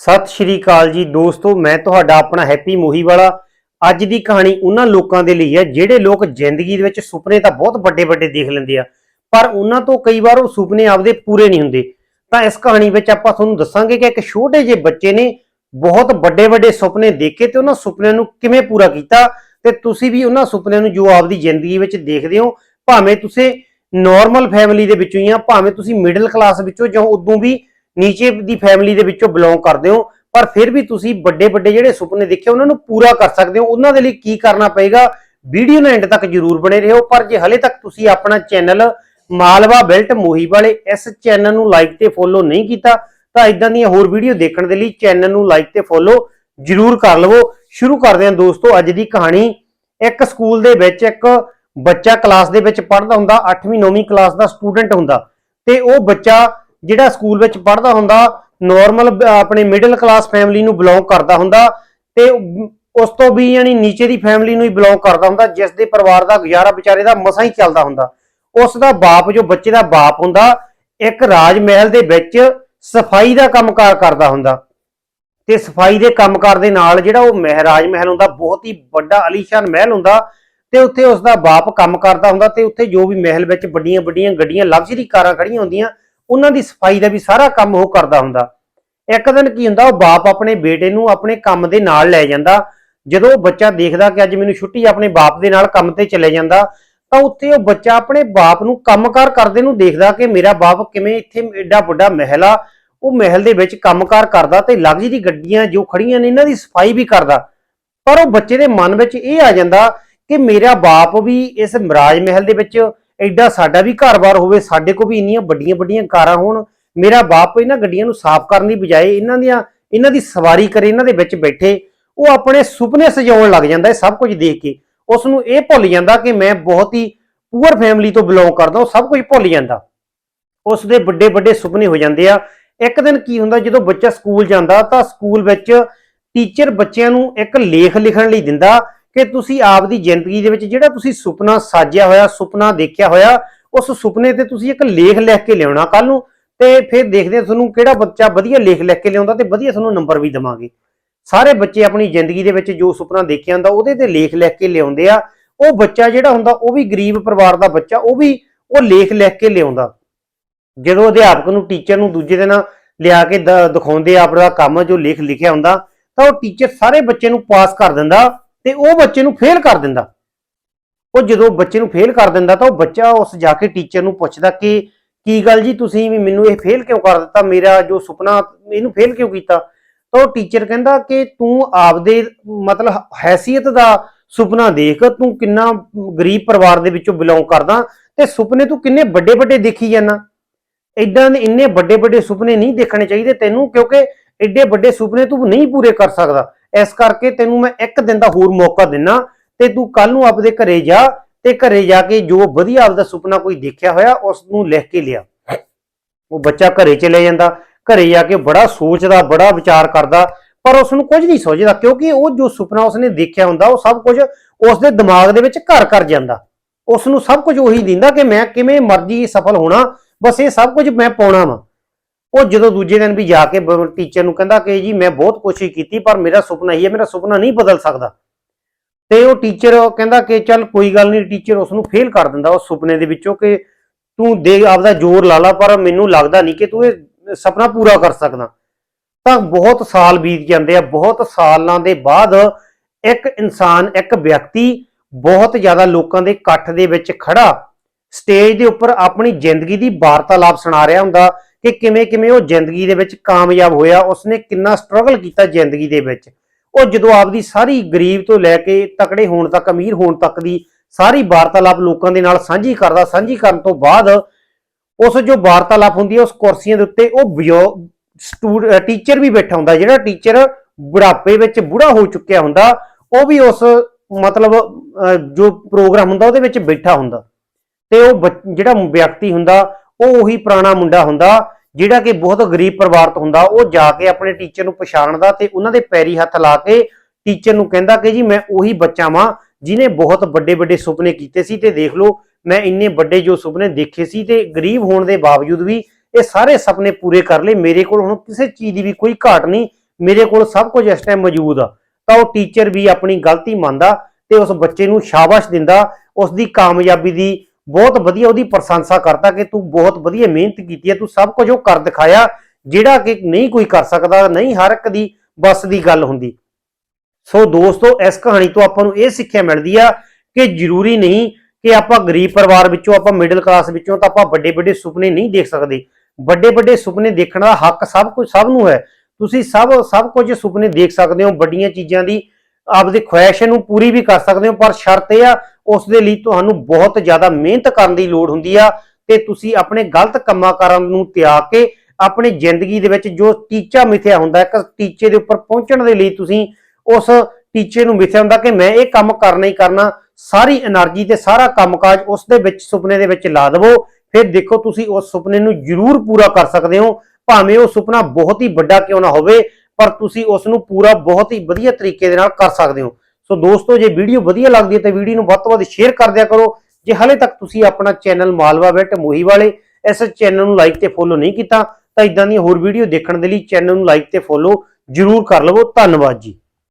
ਸਤਿ ਸ਼੍ਰੀ ਅਕਾਲ ਜੀ ਦੋਸਤੋ, ਮੈਂ ਤੁਹਾਡਾ ਆਪਣਾ ਹੈਪੀ ਮੋਹੀ ਵਾਲਾ ਅੱਜ ਦੀ ਕਹਾਣੀ ਉਹਨਾਂ ਲੋਕਾਂ ਦੇ ਲਈ ਹੈ, ਜਿਹੜੇ ਲੋਕ ਜ਼ਿੰਦਗੀ ਦੇ ਵਿੱਚ ਸੁਪਨੇ ਤਾਂ ਬਹੁਤ ਵੱਡੇ ਵੱਡੇ ਦੇਖ ਲੈਂਦੇ ਆ, ਪਰ ਉਹਨਾਂ ਤੋਂ ਕਈ ਵਾਰ ਉਹ ਸੁਪਨੇ ਆਪਦੇ ਪੂਰੇ ਨਹੀਂ ਹੁੰਦੇ। ਤਾਂ ਇਸ ਕਹਾਣੀ ਵਿੱਚ ਆਪਾਂ ਤੁਹਾਨੂੰ ਦੱਸਾਂਗੇ ਕਿ ਇੱਕ ਛੋਟੇ ਜਿਹੇ ਬੱਚੇ ਨੇ ਬਹੁਤ ਵੱਡੇ ਵੱਡੇ ਸੁਪਨੇ ਦੇਖੇ ਤੇ ਉਹਨਾਂ ਸੁਪਨਿਆਂ ਨੂੰ ਕਿਵੇਂ ਪੂਰਾ ਕੀਤਾ ਤੇ ਤੁਸੀਂ ਵੀ ਉਹਨਾਂ ਸੁਪਨਿਆਂ ਨੂੰ ਜੋ ਆਪਦੀ ਜ਼ਿੰਦਗੀ ਵਿੱਚ ਦੇਖਦੇ ਹੋ, ਭਾਵੇਂ ਤੁਸੀਂ ਨਾਰਮਲ ਫੈਮਿਲੀ ਦੇ ਵਿੱਚੋਂ ਹੀ ਆ, ਭਾਵੇਂ ਤੁਸੀਂ ਮਿਡਲ ਕਲਾਸ ਵਿੱਚੋਂ ਜਾਂ ਉਦੋਂ ਵੀ ਨੀਚੇ ਦੀ ਫੈਮਿਲੀ ਦੇ ਵਿੱਚੋਂ ਬਿਲੋਂਗ ਕਰਦੇ ਹੋ, ਪਰ ਫਿਰ ਵੀ ਤੁਸੀਂ ਵੱਡੇ ਵੱਡੇ ਜਿਹੜੇ ਸੁਪਨੇ ਦੇਖੇ, ਉਹਨਾਂ ਨੂੰ ਪੂਰਾ ਕਰ ਸਕਦੇ ਹੋ। ਉਹਨਾਂ ਦੇ ਲਈ ਕੀ ਕਰਨਾ ਪਏਗਾ? ਵੀਡੀਓ ਨੂੰ ਐਂਡ ਤੱਕ ਜਰੂਰ ਬਣੇ ਰਹੋ, ਪਰ ਜੇ ਹਲੇ ਤੱਕ ਤੁਸੀਂ ਆਪਣਾ ਚੈਨਲ ਮਾਲਵਾ ਬੈਲਟ ਮੋਹੀ ਵਾਲੇ ਇਸ ਚੈਨਲ ਨੂੰ ਲਾਈਕ ਤੇ ਫੋਲੋ ਨਹੀਂ ਕੀਤਾ, ਤਾਂ ਇਦਾਂ ਦੀਆਂ ਹੋਰ ਵੀਡੀਓ ਦੇਖਣ ਦੇ ਲਈ ਚੈਨਲ ਨੂੰ ਲਾਈਕ ਤੇ ਫੋਲੋ ਜਰੂਰ ਕਰ ਲਵੋ। ਸ਼ੁਰੂ ਕਰਦੇ ਹਾਂ ਦੋਸਤੋ, ਅੱਜ ਦੀ ਕਹਾਣੀ। ਇੱਕ ਸਕੂਲ ਦੇ ਵਿੱਚ ਇੱਕ ਬੱਚਾ ਕਲਾਸ ਦੇ ਵਿੱਚ ਪੜ੍ਹਦਾ ਹੁੰਦਾ 8ਵੀਂ 9ਵੀਂ ਕਲਾਸ ਦਾ ਸਟੂਡੈਂਟ ਹੁੰਦਾ ਤੇ ਉਹ ਬੱਚਾ ਜਿਹੜਾ ਸਕੂਲ ਵਿੱਚ ਪੜ੍ਹਦਾ ਹੁੰਦਾ ਨਾਰਮਲ ਆਪਣੇ ਮਿਡਲ ਕਲਾਸ ਫੈਮਿਲੀ ਨੂੰ ਬਿਲੋਂਗ ਕਰਦਾ ਹੁੰਦਾ ਤੇ ਉਸ ਤੋਂ ਵੀ ਯਾਨੀ ਨੀਚੇ ਦੀ ਫੈਮਿਲੀ ਨੂੰ ਹੀ ਬਿਲੋਂਗ ਕਰਦਾ ਹੁੰਦਾ ਜਿਸ ਦੇ ਪਰਿਵਾਰ ਦਾ ਗੁਜ਼ਾਰਾ ਵਿਚਾਰੇ ਦਾ ਮਸਾਂ ਹੀ ਚੱਲਦਾ ਹੁੰਦਾ। ਉਸ ਦਾ ਬਾਪ, ਜੋ ਬੱਚੇ ਦਾ ਬਾਪ ਹੁੰਦਾ, ਇੱਕ ਰਾਜ ਮਹਿਲ ਦੇ ਵਿੱਚ ਸਫ਼ਾਈ ਦਾ ਕੰਮਕਾਰ ਕਰਦਾ ਹੁੰਦਾ। ਤੇ ਸਫ਼ਾਈ ਦੇ ਕੰਮਕਾਰ ਦੇ ਨਾਲ ਜਿਹੜਾ ਉਹ ਮਹਾਰਾਜ ਮਹਿਲ ਹੁੰਦਾ, ਬਹੁਤ ਹੀ ਵੱਡਾ ਅਲੀਸ਼ਾਨ ਮਹਿਲ ਹੁੰਦਾ ਤੇ ਉੱਥੇ ਉਸ ਦਾ ਬਾਪ ਕੰਮ ਕਰਦਾ ਹੁੰਦਾ ਤੇ ਉੱਥੇ ਜੋ ਵੀ ਮਹਿਲ ਵਿੱਚ ਵੱਡੀਆਂ ਵੱਡੀਆਂ ਗੱਡੀਆਂ, ਲਗਜ਼ਰੀ ਕਾਰਾਂ ਖੜੀਆਂ ਹੁੰਦੀਆਂ ਉਹਨਾਂ ਦੀ ਸਫ਼ਾਈ ਦਾ ਵੀ ਸਾਰਾ ਕੰਮ ਉਹ ਕਰਦਾ ਹੁੰਦਾ। ਇੱਕ ਦਿਨ ਕੀ ਹੁੰਦਾ, ਉਹ ਬਾਪ ਆਪਣੇ ਬੇਟੇ ਨੂੰ ਆਪਣੇ ਕੰਮ ਦੇ ਨਾਲ ਲੈ ਜਾਂਦਾ। ਜਦੋਂ ਉਹ ਬੱਚਾ ਦੇਖਦਾ ਕਿ ਅੱਜ ਮੈਨੂੰ ਛੁੱਟੀ ਆਪਣੇ ਬਾਪ ਦੇ ਨਾਲ ਕੰਮ ਤੇ ਚਲੇ ਜਾਂਦਾ, ਤਾਂ ਉੱਥੇ ਉਹ ਬੱਚਾ ਆਪਣੇ ਬਾਪ ਨੂੰ ਕੰਮਕਾਰ ਕਰਦੇ ਨੂੰ ਦੇਖਦਾ ਕਿ ਮੇਰਾ ਬਾਪ ਕਿਵੇਂ ਇੱਥੇ ਐਡਾ ਵੱਡਾ ਮਹਿਲ ਆ। ਉਹ ਮਹਿਲ ਦੇ ਵਿੱਚ ਕੰਮਕਾਰ ਕਰਦਾ ਤੇ ਲਗਜ਼ਰੀ ਗੱਡੀਆਂ ਜੋ ਖੜੀਆਂ ਨੇ, ਇਹਨਾਂ ਦੀ ਸਫ਼ਾਈ ਵੀ ਕਰਦਾ। ਪਰ ਉਹ ਬੱਚੇ ਦੇ ਮਨ ਵਿੱਚ ਇਹ ਆ ਜਾਂਦਾ ਕਿ ਮੇਰਾ ਬਾਪ ਵੀ ਇਸ ਮਹਾਰਾਜ ਮਹਿਲ ਦੇ ਵਿੱਚ ਐਡਾ ਸਾਡਾ ਵੀ ਘਰ-ਬਾਰ ਹੋਵੇ, ਸਾਡੇ ਕੋਲ ਵੀ ਇੰਨੀਆਂ ਵੱਡੀਆਂ ਵੱਡੀਆਂ ਕਾਰਾਂ ਹੋਣ, ਮੇਰਾ ਬਾਪ ਇਹਨਾਂ ਗੱਡੀਆਂ ਨੂੰ ਸਾਫ਼ ਕਰਨ ਦੀ ਬਜਾਏ ਇਹਨਾਂ ਦੀਆਂ, ਇਹਨਾਂ ਦੀ ਸਵਾਰੀ ਕਰੇ, ਇਹਨਾਂ ਦੇ ਵਿੱਚ ਬੈਠੇ, ਉਹ ਆਪਣੇ ਸੁਪਨੇ ਸਜਾਉਣ ਲੱਗ ਜਾਂਦਾ ਇਹ ਸਭ ਕੁਝ ਦੇਖ ਕੇ। ਉਸ ਨੂੰ ਇਹ ਭੁੱਲ ਜਾਂਦਾ ਕਿ ਮੈਂ ਬਹੁਤ ਹੀ ਪੂਅਰ ਫੈਮਿਲੀ ਤੋਂ ਬਿਲੋਂਗ ਕਰਦਾ, ਉਹ ਸਭ ਕੁਝ ਭੁੱਲ ਜਾਂਦਾ। ਉਸ ਦੇ ਵੱਡੇ ਵੱਡੇ ਸੁਪਨੇ ਹੋ ਜਾਂਦੇ ਆ। ਇੱਕ ਦਿਨ ਕੀ ਹੁੰਦਾ, ਜਦੋਂ ਬੱਚਾ ਸਕੂਲ ਜਾਂਦਾ ਤਾਂ ਸਕੂਲ ਵਿੱਚ ਟੀਚਰ ਬੱਚਿਆਂ ਨੂੰ ਇੱਕ ਲੇਖ ਲਿਖਣ ਲਈ ਦਿੰਦਾ ਕਿ ਤੁਸੀਂ ਆਪਦੀ ਜ਼ਿੰਦਗੀ ਦੇ ਵਿੱਚ ਜਿਹੜਾ ਤੁਸੀਂ ਸੁਪਨਾ ਸਾਜਿਆ ਹੋਇਆ, ਸੁਪਨਾ ਦੇਖਿਆ ਹੋਇਆ, ਉਸ ਸੁਪਨੇ ਤੇ ਤੁਸੀਂ ਇੱਕ ਲੇਖ ਲਿਖ ਕੇ ਲਿਆਉਣਾ ਕੱਲ ਨੂੰ ਤੇ ਫਿਰ ਦੇਖਦੇ ਤੁਹਾਨੂੰ ਕਿਹੜਾ ਬੱਚਾ ਵਧੀਆ ਲੇਖ ਲਿਖ ਕੇ ਲਿਆਉਂਦਾ ਤੇ ਵਧੀਆ ਤੁਹਾਨੂੰ ਨੰਬਰ ਵੀ ਦਵਾਂਗੇ। ਸਾਰੇ ਬੱਚੇ ਆਪਣੀ ਜ਼ਿੰਦਗੀ ਦੇ ਵਿੱਚ ਜੋ ਸੁਪਨਾ ਦੇਖਿਆ ਹੁੰਦਾ, ਉਹਦੇ ਤੇ ਲੇਖ ਲਿਖ ਕੇ ਲਿਆਉਂਦੇ ਆ। ਉਹ ਬੱਚਾ ਜਿਹੜਾ ਹੁੰਦਾ, ਉਹ ਵੀ ਗਰੀਬ ਪਰਿਵਾਰ ਦਾ ਬੱਚਾ, ਉਹ ਵੀ ਉਹ ਲੇਖ ਲਿਖ ਕੇ ਲਿਆਉਂਦਾ। ਜਦੋਂ ਅਧਿਆਪਕ ਨੂੰ, ਟੀਚਰ ਨੂੰ ਦੂਜੇ ਦਿਨ ਲਿਆ ਕੇ ਦ- ਦਿਖਾਉਂਦੇ ਆ ਆਪਣਾ ਕੰਮ ਜੋ ਲੇਖ ਲਿਖਿਆ ਹੁੰਦਾ, ਤਾਂ ਉਹ ਟੀਚਰ ਸਾਰੇ ਬੱਚੇ ਨੂੰ ਪਾਸ ਕਰ ਦਿੰਦਾ। ਤੇ ਉਹ ਬੱਚੇ ਨੂੰ ਫੇਲ ਕਰ ਦਿੰਦਾ। ਉਹ ਜਦੋਂ ਬੱਚੇ ਨੂੰ ਫੇਲ ਕਰ ਦਿੰਦਾ ਤਾਂ ਉਹ ਬੱਚਾ ਉਸ ਜਾ ਕੇ ਟੀਚਰ ਨੂੰ ਪੁੱਛਦਾ ਕਿ ਕੀ ਗੱਲ ਜੀ ਤੁਸੀਂ ਵੀ ਮੈਨੂੰ ਇਹ ਫੇਲ ਕਿਉਂ ਕਰ ਦਿੱਤਾ? ਮੇਰਾ ਜੋ ਸੁਪਨਾ, ਇਹਨੂੰ ਫੇਲ ਕਿਉਂ ਕੀਤਾ? ਤਾਂ ਉਹ ਟੀਚਰ ਕਹਿੰਦਾ ਕਿ ਤੂੰ ਆਪਦੇ ਮਤਲਬ ਹੈਸੀਅਤ ਦਾ ਸੁਪਨਾ ਦੇਖ, ਤੂੰ ਕਿੰਨਾ ਗਰੀਬ ਪਰਿਵਾਰ ਦੇ ਵਿੱਚੋਂ ਬਿਲੋਂਗ ਕਰਦਾ ਤੇ ਸੁਪਨੇ ਤੂੰ ਕਿੰਨੇ ਵੱਡੇ ਵੱਡੇ ਦੇਖੀ ਜਾਂਦਾ। ਇਦਾਂ ਦੇ ਇੰਨੇ ਵੱਡੇ ਵੱਡੇ ਸੁਪਨੇ ਨਹੀਂ ਦੇਖਣੇ ਚਾਹੀਦੇ ਤੈਨੂੰ ਕਿਉਂਕਿ ਐਡੇ ਵੱਡੇ ਸੁਪਨੇ ਤੂੰ ਨਹੀਂ ਪੂਰੇ ਕਰ ਸਕਦਾ। ਇਸ ਕਰਕੇ ਤੈਨੂੰ ਮੈਂ ਇੱਕ ਦਿਨ ਦਾ ਹੋਰ ਮੌਕਾ ਦਿੰਨਾ ਤੇ ਤੂੰ ਕੱਲ ਨੂੰ ਆਪਦੇ ਘਰੇ ਜਾ ਤੇ ਘਰੇ ਜਾ ਕੇ ਜੋ ਵਧੀਆ ਆਪਦਾ ਸੁਪਨਾ ਕੋਈ ਦੇਖਿਆ ਹੋਇਆ ਉਸ ਨੂੰ ਲਿਖ ਕੇ ਲਿਆ। ਉਹ ਬੱਚਾ ਘਰੇ ਚਲੇ ਜਾਂਦਾ, ਘਰੇ ਜਾ ਕੇ ਬੜਾ ਸੋਚਦਾ, ਬੜਾ ਵਿਚਾਰ ਕਰਦਾ, ਪਰ ਉਸ ਨੂੰ ਕੁਝ ਨਹੀਂ ਸੋਚਦਾ ਕਿਉਂਕਿ ਉਹ ਜੋ ਸੁਪਨਾ ਉਸਨੇ ਦੇਖਿਆ ਹੁੰਦਾ, ਉਹ ਸਭ ਕੁਝ ਉਸ ਦੇ ਦਿਮਾਗ ਦੇ ਵਿੱਚ ਘਰ ਕਰ ਜਾਂਦਾ। ਉਸ ਨੂੰ ਸਭ ਕੁਝ ਉਹੀ ਦਿੰਦਾ ਕਿ ਮੈਂ ਕਿਵੇਂ ਮਰਜ਼ੀ ਸਫਲ ਹੋਣਾ, ਬਸ ਇਹ ਸਭ ਕੁਝ ਮੈਂ ਪਾਉਣਾ ਵਾ। ਉਹ ਜਦੋਂ ਦੂਜੇ ਦਿਨ ਵੀ ਜਾ ਕੇ ਟੀਚਰ ਨੂੰ ਕਹਿੰਦਾ ਕਿ ਜੀ ਮੈਂ ਬਹੁਤ ਕੋਸ਼ਿਸ਼ ਕੀਤੀ, ਪਰ ਮੇਰਾ ਸੁਪਨਾ ਹੀ ਹੈ, ਮੇਰਾ ਸੁਪਨਾ ਨਹੀਂ ਬਦਲ ਸਕਦਾ। ਤੇ ਉਹ ਟੀਚਰ ਕਹਿੰਦਾ ਕਿ ਚੱਲ ਕੋਈ ਗੱਲ ਨਹੀਂ ਟੀਚਰ ਉਸ ਨੂੰ ਫੇਲ ਕਰ ਦਿੰਦਾ ਉਸ ਸੁਪਨੇ ਦੇ ਵਿੱਚੋਂ ਕਿ ਤੂੰ ਦੇ ਆਪਦਾ ਜ਼ੋਰ ਲਾ ਲਾ, ਪਰ ਮੈਨੂੰ ਲੱਗਦਾ ਨਹੀਂ ਕਿ ਤੂੰ ਇਹ ਸੁਪਨਾ ਪੂਰਾ ਕਰ ਸਕਦਾ। ਤਾਂ ਬਹੁਤ ਸਾਲ ਬੀਤ ਜਾਂਦੇ ਆ, ਬਹੁਤ ਸਾਲਾਂ ਦੇ ਬਾਅਦ ਇੱਕ ਇਨਸਾਨ, ਇੱਕ ਵਿਅਕਤੀ ਬਹੁਤ ਜ਼ਿਆਦਾ ਲੋਕਾਂ ਦੇ ਇਕੱਠ ਦੇ ਵਿੱਚ ਖੜਾ ਸਟੇਜ ਦੇ ਉੱਪਰ ਆਪਣੀ ਜ਼ਿੰਦਗੀ ਦੀ ਵਾਰਤਾਲਾਪ ਸੁਣਾ ਰਿਹਾ ਹੁੰਦਾ। ਕਿ ਕਿਵੇਂ ਕਿਵੇਂ ਉਹ ਜ਼ਿੰਦਗੀ ਦੇ ਵਿੱਚ ਕਾਮਯਾਬ ਹੋਇਆ ਉਸਨੇ ਕਿੰਨਾ ਸਟਰਗਲ ਕੀਤਾ ਜ਼ਿੰਦਗੀ ਦੇ ਵਿੱਚ। ਉਹ ਜਦੋਂ ਆਪਦੀ ਸਾਰੀ ਗਰੀਬ ਤੋਂ ਲੈ ਕੇ ਤਕੜੇ ਹੋਣ ਤੱਕ ਅਮੀਰ ਹੋਣ ਤੱਕ ਦੀ ਸਾਰੀ ਵਾਰਤਾਲਾਪ ਲੋਕਾਂ ਦੇ ਨਾਲ ਸਾਂਝੀ ਕਰਦਾ ਸਾਂਝੀ ਕਰਨ ਤੋਂ ਬਾਅਦ ਉਸ ਜੋ ਵਾਰਤਾਲਾਪ ਹੁੰਦੀ ਹੈ ਉਸ ਕੁਰਸੀਆਂ ਦੇ ਉੱਤੇ ਉਹ ਟੀਚਰ ਵੀ ਬੈਠਾ ਹੁੰਦਾ ਜਿਹੜਾ ਟੀਚਰ ਬੁਢਾਪੇ ਵਿੱਚ ਬੁੜਾ ਹੋ ਚੁੱਕਿਆ ਹੁੰਦਾ ਉਹ ਵੀ ਉਸ ਮਤਲਬ ਅਹ, ਜੋ ਪ੍ਰੋਗਰਾਮ ਹੁੰਦਾ ਉਹਦੇ ਵਿੱਚ ਬੈਠਾ ਹੁੰਦਾ। ਤੇ ਉਹ ਜਿਹੜਾ ਵਿਅਕਤੀ ਹੁੰਦਾ ਉਹ ਉਹੀ ਪੁਰਾਣਾ ਮੁੰਡਾ ਹੁੰਦਾ ਜਿਹੜਾ ਕਿ ਬਹੁਤ ਗਰੀਬ ਪਰਿਵਾਰ ਤੋਂ ਹੁੰਦਾ, ਉਹ ਜਾ ਕੇ ਆਪਣੇ ਟੀਚਰ ਨੂੰ ਪਛਾਣਦਾ ਤੇ ਉਹਨਾਂ ਦੇ ਪੈਰੀ ਹੱਥ ਲਾ ਕੇ ਟੀਚਰ ਨੂੰ ਕਹਿੰਦਾ ਕਿ ਜੀ ਮੈਂ ਉਹੀ ਬੱਚਾ ਵਾਂ ਜਿਨੇ ਬਹੁਤ ਵੱਡੇ ਵੱਡੇ ਸੁਪਨੇ ਕੀਤੇ ਸੀ ਤੇ ਦੇਖ ਲਓ ਮੈਂ ਇੰਨੇ ਵੱਡੇ ਜੋ ਸੁਪਨੇ ਦੇਖੇ ਸੀ ਤੇ ਗਰੀਬ ਹੋਣ ਦੇ ਬਾਵਜੂਦ ਵੀ ਇਹ ਸਾਰੇ ਸੁਪਨੇ ਪੂਰੇ ਕਰ ਲਏ। ਮੇਰੇ ਕੋਲ ਹੁਣ ਕਿਸੇ ਚੀਜ਼ ਦੀ ਵੀ ਕੋਈ ਘਾਟ ਨਹੀਂ, ਮੇਰੇ ਕੋਲ ਸਭ ਕੁਝ ਇਸ ਟਾਈਮ ਮੌਜੂਦ ਆ। ਤਾਂ ਉਹ ਟੀਚਰ ਵੀ ਆਪਣੀ ਗਲਤੀ ਮੰਨਦਾ ਤੇ ਉਸ ਬੱਚੇ ਨੂੰ ਸ਼ਾਬਾਸ਼ ਦਿੰਦਾ, ਉਸ ਦੀ ਕਾਮਯਾਬੀ ਦੀ ਬਹੁਤ ਵਧੀਆ ਉਹਦੀ ਪ੍ਰਸ਼ੰਸਾ ਕਰਦਾ ਕਿ ਤੂੰ ਬਹੁਤ ਵਧੀਆ ਮਿਹਨਤ ਕੀਤੀ ਹੈ, ਤੂੰ ਸਭ ਕੁਝ ਉਹ ਕਰ ਦਿਖਾਇਆ ਜਿਹੜਾ ਕਿ ਨਹੀਂ ਕੋਈ ਕਰ ਸਕਦਾ, ਨਹੀਂ ਹਰ ਇੱਕ ਦੀ ਬਸ ਦੀ ਗੱਲ ਹੁੰਦੀ। ਸੋ ਦੋਸਤੋ, ਇਸ ਕਹਾਣੀ ਤੋਂ ਆਪਾਂ ਨੂੰ ਇਹ ਸਿੱਖਿਆ ਮਿਲਦੀ ਆ ਕਿ ਜ਼ਰੂਰੀ ਨਹੀਂ ਕਿ ਆਪਾਂ ਗਰੀਬ ਪਰਿਵਾਰ ਵਿੱਚੋਂ, ਆਪਾਂ ਮਿਡਲ ਕਲਾਸ ਵਿੱਚੋਂ ਤਾਂ ਆਪਾਂ ਵੱਡੇ ਵੱਡੇ ਸੁਪਨੇ ਨਹੀਂ ਦੇਖ ਸਕਦੇ। ਵੱਡੇ ਵੱਡੇ ਸੁਪਨੇ ਦੇਖਣ ਦਾ ਹੱਕ ਸਭ ਕੁਝ ਸਭ ਨੂੰ ਹੈ। ਤੁਸੀਂ ਸਭ ਸਭ ਕੁਝ ਸੁਪਨੇ ਦੇਖ ਸਕਦੇ ਹੋ ਵੱਡੀਆਂ ਚੀਜ਼ਾਂ ਦੀ। ਆਪਦੀ ਖੁਆਇਸ਼ ਨੂੰ ਪੂਰੀ ਵੀ ਕਰ ਸਕਦੇ ਹੋ, ਪਰ ਸ਼ਰਤ ਇਹ ਆ, ਉਸ ਦੇ ਲਈ ਤੁਹਾਨੂੰ ਬਹੁਤ ਜ਼ਿਆਦਾ ਮਿਹਨਤ ਕਰਨ ਦੀ ਲੋੜ ਹੁੰਦੀ ਆ ਤੇ ਤੁਸੀਂ ਆਪਣੇ ਗਲਤ ਕੰਮਾਂ ਕਰਨ ਨੂੰ ਤਿਆਗ ਕੇ ਆਪਣੀ ਜ਼ਿੰਦਗੀ ਦੇ ਵਿੱਚ ਜੋ ਟੀਚਾ ਮਿਥਿਆ ਹੁੰਦਾ, ਇੱਕ ਟੀਚੇ ਦੇ ਉੱਪਰ ਪਹੁੰਚਣ ਦੇ ਲਈ ਤੁਸੀਂ ਉਸ ਟੀਚੇ ਨੂੰ ਮਿਥਿਆ ਹੁੰਦਾ ਕਿ ਮੈਂ ਇਹ ਕੰਮ ਕਰਨਾ ਹੀ ਕਰਨਾ, ਸਾਰੀ એનર્ਜੀ ਤੇ ਸਾਰਾ ਕੰਮਕਾਜ ਉਸ ਦੇ ਵਿੱਚ, ਸੁਪਨੇ ਦੇ ਵਿੱਚ ਲਾ ਦਵੋ, ਫਿਰ ਦੇਖੋ ਤੁਸੀਂ ਉਸ ਸੁਪਨੇ ਨੂੰ ਜ਼ਰੂਰ ਪੂਰਾ ਕਰ ਸਕਦੇ ਹੋ, ਭਾਵੇਂ ਉਹ ਸੁਪਨਾ ਬਹੁਤ ਹੀ ਵੱਡਾ ਕਿਉਂ ਨਾ ਹੋਵੇ ਪਰ ਤੁਸੀਂ ਉਸ ਨੂੰ ਪੂਰਾ ਬਹੁਤ ਹੀ ਵਧੀਆ ਤਰੀਕੇ ਦੇ ਨਾਲ ਕਰ ਸਕਦੇ ਹੋ। ਸੋ ਦੋਸਤੋ, ਜੇ ਵੀਡੀਓ ਵਧੀਆ ਲੱਗਦੀ ਹੈ ਤਾਂ ਵੀਡੀਓ ਨੂੰ ਵੱਧ ਤੋਂ ਵੱਧ ਸ਼ੇਅਰ ਕਰ ਦਿਆ ਕਰੋ। ਜੇ ਹਲੇ ਤੱਕ ਤੁਸੀਂ ਆਪਣਾ ਚੈਨਲ ਮਾਲਵਾ ਬੈਟ ਮੋਹੀ ਵਾਲੇ ਇਸ ਚੈਨਲ ਨੂੰ ਲਾਈਕ ਤੇ ਫੋਲੋ ਨਹੀਂ ਕੀਤਾ, ਤਾਂ ਇਦਾਂ ਦੀਆਂ ਹੋਰ ਵੀਡੀਓ ਦੇਖਣ ਦੇ ਲਈ ਚੈਨਲ ਨੂੰ ਲਾਈਕ ਤੇ ਫੋਲੋ ਜ਼ਰੂਰ ਕਰ ਲਵੋ। ਧੰਨਵਾਦ ਜੀ।